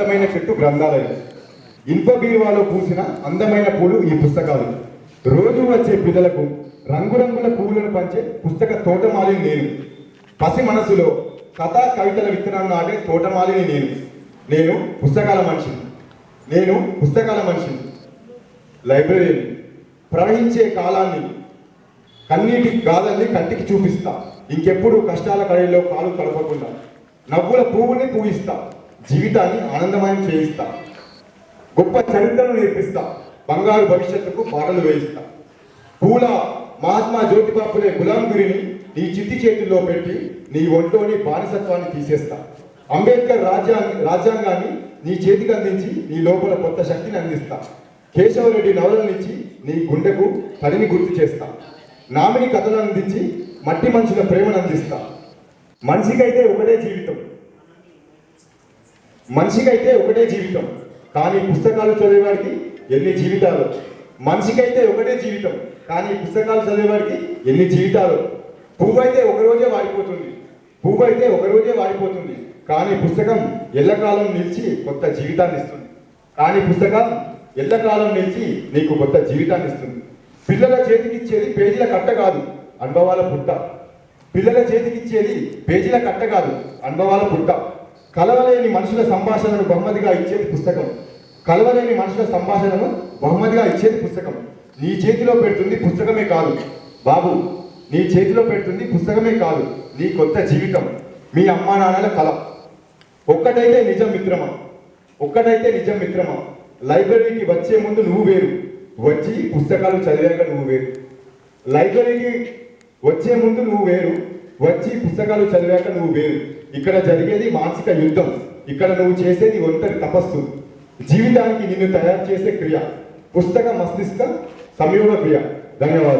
అందమైన చెట్టు గ్రంథాలయం. ఇనుప బీరువాలో పూసిన అందమైన పూలు ఈ పుస్తకాలు. రోజు వచ్చే పిల్లలకు రంగురంగుల పువ్వులను పంచే పుస్తక తోటమాలిని నేను. పసి మనసులో కథా కవితల విత్తనం నాటే తోటమాలిని నేను. నేను పుస్తకాల మనిషిని. నేను పుస్తకాల మనిషిని. లైబ్రరీని ప్రవహించే కాలాన్ని కన్నీటి గాథల్ని కంటికి చూపిస్తా. ఇంకెప్పుడు కష్టాల కడలో కాలు కలపకుండా నవ్వుల పువ్వుని పూయిస్తా జీవితాన్ని ఆనందమయం చేయిస్తా. గొప్ప చరిత్రను నేర్పిస్తా. బంగారు భవిష్యత్తుకు బాటలు వేయిస్తా. పూల మహాత్మా జ్యోతిబాపునే గులాం గురిని నీ చిత్తి చేతుల్లో పెట్టి నీ ఒంట్లోని బానిసత్వాన్ని తీసేస్తా. అంబేద్కర్ రాజ్యాంగ రాజ్యాంగాన్ని నీ చేతికి అందించి నీ లోపల కొత్త శక్తిని అందిస్తా. కేశవరెడ్డి నవలనిచ్చి నీ గుండెకు తడిని గుర్తు చేస్తా. నామిని కథను అందించి మట్టి మనుషుల ప్రేమను అందిస్తా. మనిషికైతే ఒకటే జీవితం. మనిషికైతే ఒకటే జీవితం కానీ పుస్తకాలు చదివేవాడికి ఎన్ని జీవితాలు? మనిషికైతే ఒకటే జీవితం కానీ పుస్తకాలు చదివేవాడికి ఎన్ని జీవితాలు? పువ్వు అయితే ఒక రోజే వాడిపోతుంది. పువ్వు అయితే ఒక రోజే వాడిపోతుంది. కానీ పుస్తకం ఎల్లకాలం నిలిచి కొత్త జీవితాన్ని ఇస్తుంది. కానీ పుస్తకం ఎల్లకాలం నిలిచి నీకు కొత్త జీవితాన్ని ఇస్తుంది. పిల్లల చేతికిచ్చేది పేజీల కట్ట కాదు అనుభవాల పుట్ట. పిల్లల చేతికిచ్చేది పేజీల కట్ట కాదు అనుభవాల పుట్ట. కలవలేని మనుషుల సంభాషణను బహుమతిగా ఇచ్చేది పుస్తకం. కలవలేని మనుషుల సంభాషణను బహుమతిగా ఇచ్చేది పుస్తకం. నీ చేతిలో పెడుతుంది పుస్తకమే కాదు. బాబు నీ చేతిలో పెడుతుంది పుస్తకమే కాదు. నీ కొత్త జీవితం మీ అమ్మా నాన్నల కళ ఒక్కటైతే నిజం మిత్రమా? ఒక్కటైతే నిజం మిత్రమా? లైబ్రరీకి వచ్చే ముందు నువ్వు వేరు. వచ్చి పుస్తకాలు చదివాక నువ్వు వేరు. లైబ్రరీకి వచ్చే ముందు నువ్వు వేరు. వచ్చి పుస్తకాలు చదివాక నువ్వు వేరు. ఇక్కడ జరిగేది మానసిక యుద్ధం. ఇక్కడ నువ్వు చేసేది ఒంటరి తపస్సు. జీవితానికి నిన్ను తయారు చేసే క్రియ. పుస్తక మస్తిష్క సంయోగ క్రియ. ధన్యవాదాలు.